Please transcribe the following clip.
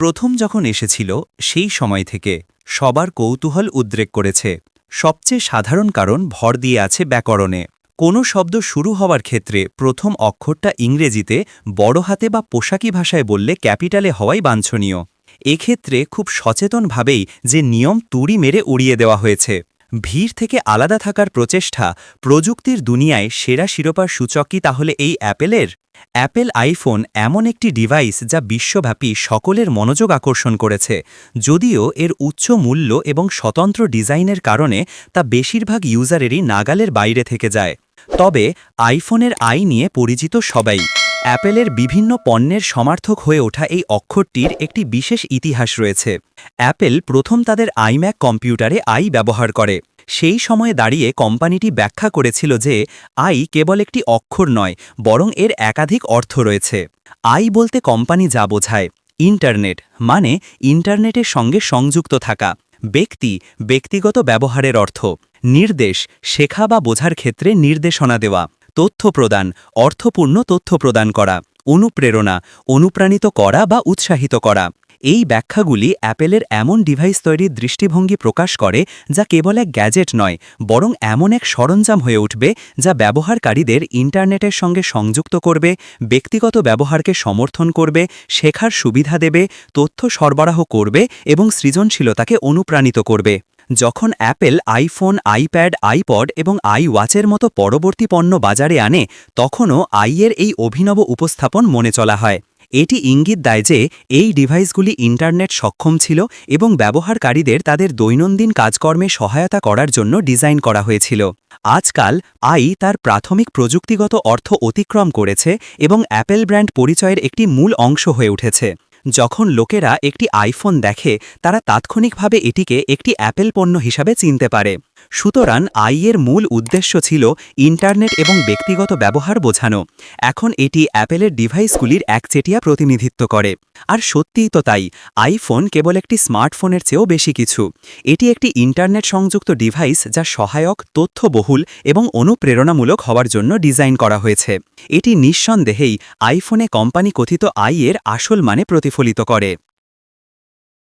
প্রথম যখন এসেছিল, সেই সময় থেকে সবার কৌতূহল উদ্রেক করেছে। সবচেয়ে সাধারণ কারণ ভর দিয়ে আছে ব্যাকরণে। কোনো শব্দ শুরু হওয়ার ক্ষেত্রে প্রথম অক্ষরটা ইংরেজিতে বড় হাতে বা পোশাকি ভাষায় বললে ক্যাপিটালে হওয়াই বাঞ্ছনীয়। এক্ষেত্রে খুব সচেতনভাবেই যে নিয়ম তুড়ি মেরে উড়িয়ে দেওয়া হয়েছে। ভিড় থেকে আলাদা থাকার প্রচেষ্টা প্রযুক্তির দুনিয়ায় সেরা শিরোপার সূচক কি তাহলে এই অ্যাপেলের? অ্যাপেল আইফোন এমন একটি ডিভাইস যা বিশ্বব্যাপী সকলের মনোযোগ আকর্ষণ করেছে। যদিও এর উচ্চ মূল্য এবং স্বতন্ত্র ডিজাইনের কারণে তা বেশিরভাগ ইউজারেরই নাগালের বাইরে থেকে যায়। তবে আইফোনের আই নিয়ে পরিচিত সবাই অ্যাপেলের বিভিন্ন পণ্যের সমার্থক হয়ে ওঠা এই অক্ষরটির একটি বিশেষ ইতিহাস রয়েছে। অ্যাপেল প্রথম তাদের আইম্যাক কম্পিউটারে আই ব্যবহার করে। সেই সময়ে দাঁড়িয়ে কোম্পানিটি ব্যাখ্যা করেছিল যে, আই কেবল একটি অক্ষর নয়, বরং এর একাধিক অর্থ রয়েছে। আই বলতে কোম্পানি যা বোঝায়, ইন্টারনেট মানে ইন্টারনেটের সঙ্গে সংযুক্ত থাকা, ব্যক্তি, ব্যক্তিগত ব্যবহারের অর্থ, নির্দেশ, শেখা বা বোঝার ক্ষেত্রে নির্দেশনা দেওয়া। তথ্য প্রদান, অর্থপূর্ণ তথ্য প্রদান করা, অনুপ্রেরণা, অনুপ্রাণিত করা বা উৎসাহিত করা। এই ব্যাখ্যাগুলি অ্যাপেলের এমন ডিভাইস তৈরির দৃষ্টিভঙ্গি প্রকাশ করে যা কেবল এক গ্যাজেট নয়, বরং এমন এক সরঞ্জাম হয়ে উঠবে যা ব্যবহারকারীদের ইন্টারনেটের সঙ্গে সংযুক্ত করবে, ব্যক্তিগত ব্যবহারকে সমর্থন করবে, শেখার সুবিধা দেবে, তথ্য সরবরাহ করবে এবং সৃজনশীলতাকে অনুপ্রাণিত করবে। যখন অ্যাপেল আইফোন, আইপ্যাড, আইপড এবং আই ওয়াচের মতো পরবর্তী পণ্য বাজারে আনে, তখনও আইয়ের এই অভিনব উপস্থাপন মনে চলা হয়। এটি ইঙ্গিত দেয় যে, এই ডিভাইসগুলি ইন্টারনেট সক্ষম ছিল এবং ব্যবহারকারীদের তাদের দৈনন্দিন কাজকর্মে সহায়তা করার জন্য ডিজাইন করা হয়েছিল। আজকাল, আই তার প্রাথমিক প্রযুক্তিগত অর্থ অতিক্রম করেছে এবং অ্যাপেল ব্র্যান্ড পরিচয়ের একটি মূল অংশ হয়ে উঠেছে। যখন লোকেরা একটি আইফোন দেখে তারা তাৎক্ষণিকভাবে এটিকে একটি অ্যাপেল পণ্য হিসাবে চিনতে পারে। সুতরাং আইয়ের মূল উদ্দেশ্য ছিল ইন্টারনেট এবং ব্যক্তিগত ব্যবহার বোঝানো। এখন এটি অ্যাপেলের ডিভাইসগুলির একচেটিয়া প্রতিনিধিত্ব করে। আর সত্যিই তো তাই, আইফোন কেবল একটি স্মার্টফোনের চেয়েও বেশি কিছু। এটি একটি ইন্টারনেট সংযুক্ত ডিভাইস যা সহায়ক, তথ্যবহুল এবং অনুপ্রেরণামূলক হওয়ার জন্য ডিজাইন করা হয়েছে। এটি নিঃসন্দেহেই আইফোনে কোম্পানি কথিত আইয়ের আসল মানে প্রতিফলিত করে।